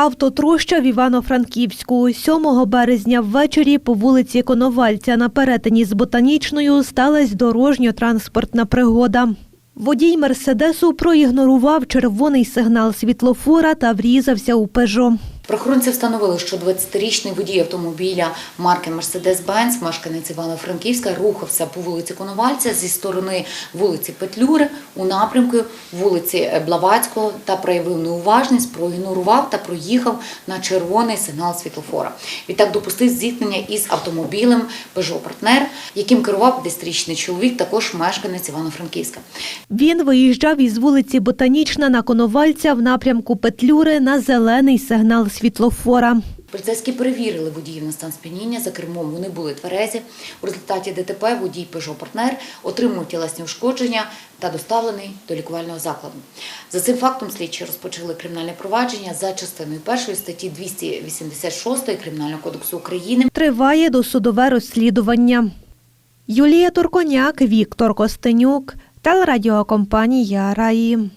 Автотроща в Івано-Франківську 7 березня ввечері по вулиці Коновальця на перетині з ботанічною сталася дорожньо-транспортна пригода. Водій мерседесу проігнорував червоний сигнал світлофора та врізався у пежо. Правоохоронці встановили, що 20-річний водій автомобіля марки Mercedes-Benz, мешканець Івано-Франківська, рухався по вулиці Коновальця зі сторони вулиці Петлюри у напрямку вулиці Блаватського та проявив неуважність, проігнорував та проїхав на червоний сигнал світлофора. Відтак допустив зіткнення із автомобілем Peugeot Partner, яким керував 10-річний чоловік, також мешканець Івано-Франківська. Він виїжджав із вулиці Ботанічна на Коновальця в напрямку Петлюри на зелений сигнал світлофора. Поліцейські перевірили водіїв на стан сп'яніння. За кермом вони були тверезі. У результаті ДТП водій Peugeot Partner отримав тілесні ушкодження та доставлений до лікувального закладу. За цим фактом слідчі розпочали кримінальне провадження за частиною першої статті 286 Кримінального кодексу України. Триває досудове розслідування. Юлія Турконяк, Віктор Костенюк, телерадіокомпанія Раї.